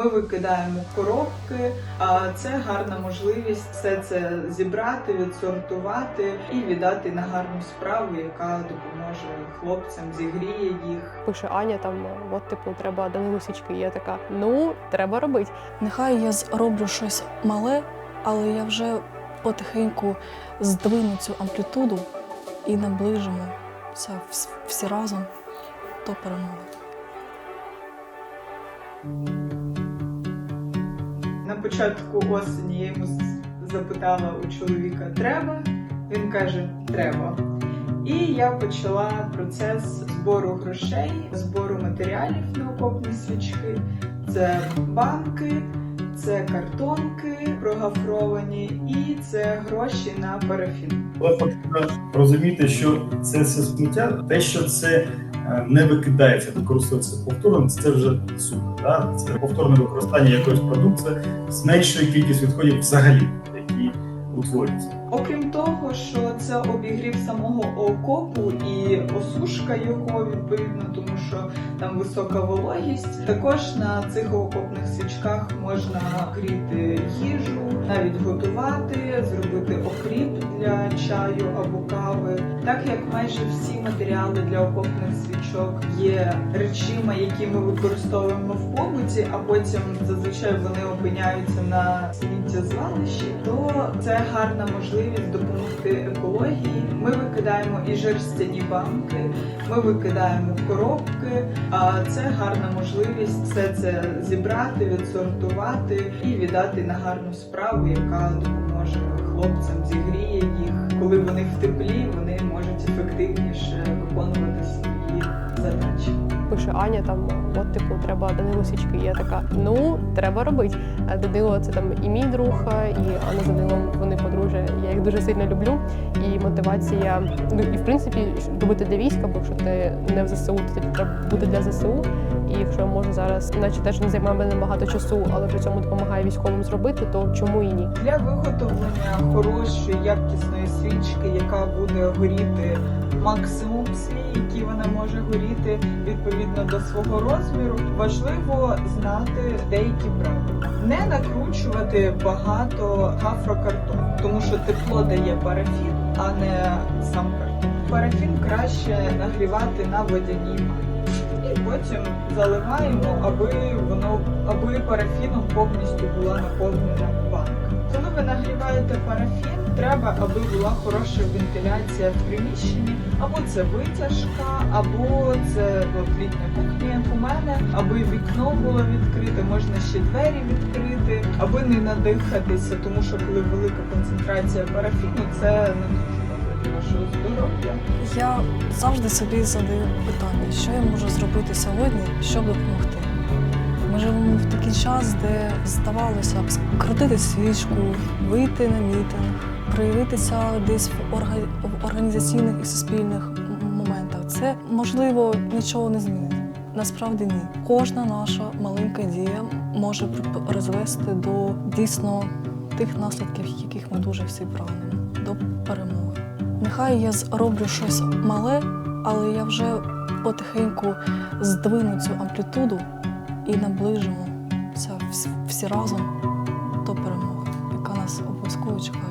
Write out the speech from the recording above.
Ми викидаємо коробки, а це гарна можливість все це зібрати, відсортувати і віддати на гарну справу, яка допоможе хлопцям, зігріє їх. Пише Аня, там от типу треба Данилу. Я така, ну треба робити. Нехай я зроблю щось мале, але я вже потихеньку здвину цю амплітуду і наближимо все всі разом до перемоги. На початку осені я йому запитала у чоловіка треба. Він каже, треба. І я почала процес збору грошей, збору матеріалів на окопні свічки. Це банки, це картонки прогафровані, і це гроші на парафін. Але потрібно розуміти, що це все сміття, те, що це не викидається, використовується повторно, це вже супер. Да? Це повторне використання якоїсь продукції зменшує кількість відходів взагалі, які утворюються. Окрім того, що це обігрів самого окопу і осушка його відповідно, тому що там висока вологість. Також на цих окопних свічках можна гріти їжу, навіть готувати, зробити окріп для чаю або кави. Так як майже всі матеріали для окопних свічок є речима, які ми використовуємо в побуті, а потім зазвичай вони опиняються на сміттєзвалищі, то це гарна можливість допомогти екології. Ми викидаємо і жерстяні банки, ми викидаємо коробки. А це гарна можливість все це зібрати, відсортувати і віддати на гарну справу, яка допоможе хлопцям, зігріє їх. Коли вони в теплі, вони можуть ефективніше виконувати свої задачі. Пише Аня, там от типу треба Данилу свічки. Я така, ну треба робити. А Данило це там і мій друг, і Анна з Данилом вони подружжя. Я їх дуже сильно люблю. І мотивація, ну і в принципі робити для війська, бо якщо ти не в ЗСУ, то тобі треба бути для ЗСУ. І якщо я можу зараз, наче теж не займає мене багато часу, але при цьому допомагає військовим зробити, то чому і ні? Для виготовлення хорошої якісної свічки, яка буде горіти максимум свій, який вона може горіти відповідно до свого розміру, важливо знати деякі правила. Не накручувати багато гафрокартону, тому що тепло дає парафін, а не сам картон. Парафін краще нагрівати на водяній банці. І потім заливаємо, аби воно аби парафіном повністю була наповнена банка. Коли ви нагріваєте парафін, треба, аби була хороша вентиляція в приміщенні, або це витяжка, або це от літня кухня, як у мене, аби вікно було відкрите, можна ще двері відкрити, аби не надихатися, тому що коли велика концентрація парафіну, це не дуже вашого здоров'я. Я завжди собі задаю питання, що я можу зробити сьогодні, щоб допомогти. Ми живемо в такий час, де здавалося б скрутити свічку, вийти на мітинг, проявитися десь в, орга- в організаційних і суспільних моментах. Це можливо нічого не змінить. Насправді ні. Кожна наша маленька дія може при- призвести до дійсно тих наслідків, яких ми дуже всі прагнемо, до перемоги. Нехай я зроблю щось мале, але я вже потихеньку здвину цю амплітуду і наближимо всі разом до перемоги, яка нас обов'язково чекає.